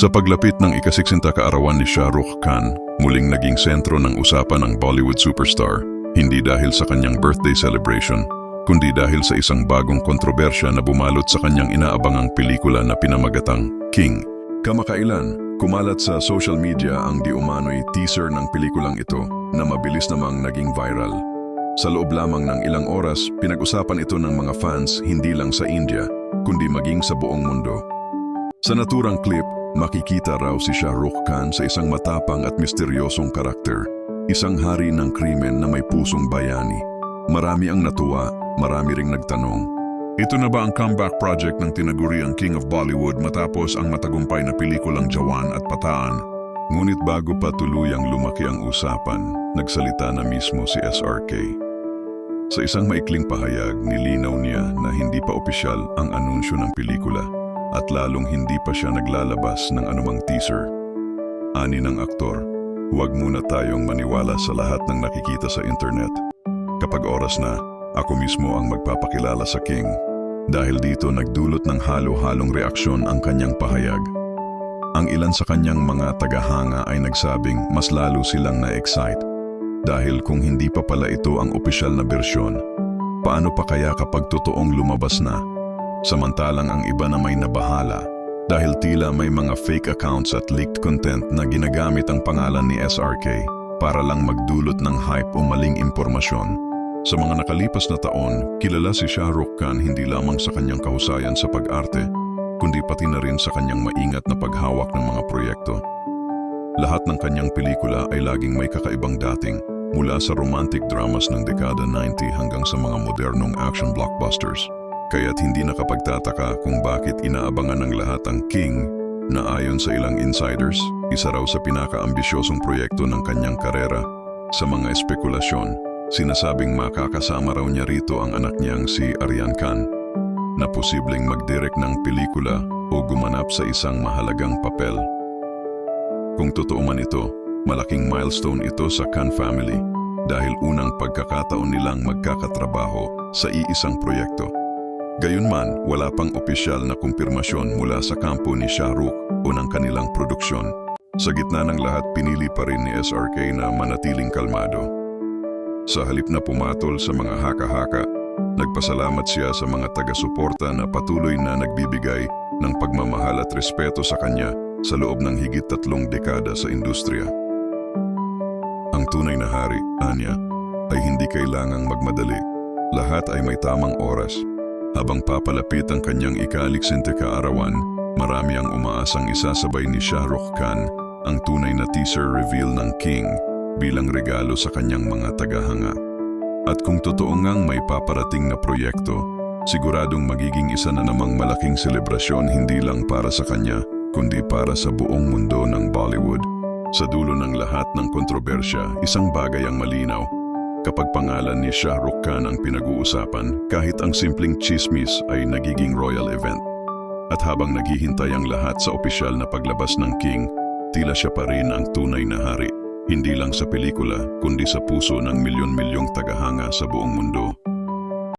Sa paglapit ng ikasiksinta kaarawan ni Shah Rukh Khan, muling naging sentro ng usapan ng Bollywood superstar, hindi dahil sa kanyang birthday celebration, kundi dahil sa isang bagong kontrobersya na bumalot sa kanyang inaabangang pelikula na pinamagatang King. Kamakailan, kumalat sa social media ang di umano'y teaser ng pelikulang ito na mabilis namang naging viral. Sa loob lamang ng ilang oras, pinag-usapan ito ng mga fans hindi lang sa India, kundi maging sa buong mundo. Sa naturang clip, makikita raw si Shah Rukh Khan sa isang matapang at misteryosong karakter, isang hari ng krimen na may pusong bayani. Marami ang natuwa, marami ring nagtanong. Ito na ba ang comeback project ng tinaguriang King of Bollywood matapos ang matagumpay na pelikulang Jawan at Pataan? Ngunit bago pa tuluyang lumaki ang usapan, nagsalita na mismo si SRK. Sa isang maikling pahayag, nilinaw niya na hindi pa opisyal ang anunsyo ng pelikula at lalong hindi pa siya naglalabas ng anumang teaser. Ani ng aktor, huwag muna tayong maniwala sa lahat ng nakikita sa internet. Kapag oras na, ako mismo ang magpapakilala sa King. Dahil dito nagdulot ng halo-halong reaksyon ang kanyang pahayag. Ang ilan sa kanyang mga tagahanga ay nagsabing mas lalo silang na-excite. Dahil kung hindi pa pala ito ang opisyal na bersyon, paano pa kaya kapag totoong lumabas na? Samantalang ang iba na may nabahala dahil tila may mga fake accounts at leaked content na ginagamit ang pangalan ni SRK para lang magdulot ng hype o maling impormasyon. Sa mga nakalipas na taon, kilala si Shah Rukh Khan hindi lamang sa kanyang kahusayan sa pag-arte, kundi pati na rin sa kanyang maingat na paghawak ng mga proyekto. Lahat ng kanyang pelikula ay laging may kakaibang dating, mula sa romantic dramas ng dekada 90 hanggang sa mga modernong action blockbusters. Kaya't hindi nakapagtataka kung bakit inaabangan ng lahat ang King na ayon sa ilang insiders, isa raw sa pinakaambisyosong proyekto ng kanyang karera. Sa mga espekulasyon, sinasabing makakasama raw niya rito ang anak niyang si Aryan Khan na posibleng mag-direct ng pelikula o gumanap sa isang mahalagang papel. Kung totoo man ito, malaking milestone ito sa Khan family dahil unang pagkakataon nilang magkakatrabaho sa iisang proyekto. Gayunman, wala pang opisyal na kumpirmasyon mula sa kampo ni Shah Rukh o ng kanilang produksyon. Sa gitna ng lahat, pinili pa rin ni SRK na manatiling kalmado. Sa halip na pumatol sa mga haka-haka, nagpasalamat siya sa mga taga-suporta na patuloy na nagbibigay ng pagmamahal at respeto sa kanya sa loob ng higit tatlong dekada sa industriya. Ang tunay na hari, Anya, ay hindi kailangang magmadali. Lahat ay may tamang oras. Habang papalapit ang kanyang ikaliksinte kaarawan, marami ang umaasang isasabay ni Shah Rukh Khan ang tunay na teaser reveal ng King bilang regalo sa kanyang mga tagahanga. At kung totoo ngang may paparating na proyekto, siguradong magiging isa na namang malaking selebrasyon hindi lang para sa kanya, kundi para sa buong mundo ng Bollywood. Sa dulo ng lahat ng kontrobersya, isang bagay ang malinaw. Kapag pangalan ni Shah Rukh Khan ang pinag-uusapan, kahit ang simpleng chismis ay nagiging royal event. At habang naghihintay ang lahat sa opisyal na paglabas ng King, tila siya pa rin ang tunay na hari. Hindi lang sa pelikula, kundi sa puso ng milyon-milyong tagahanga sa buong mundo.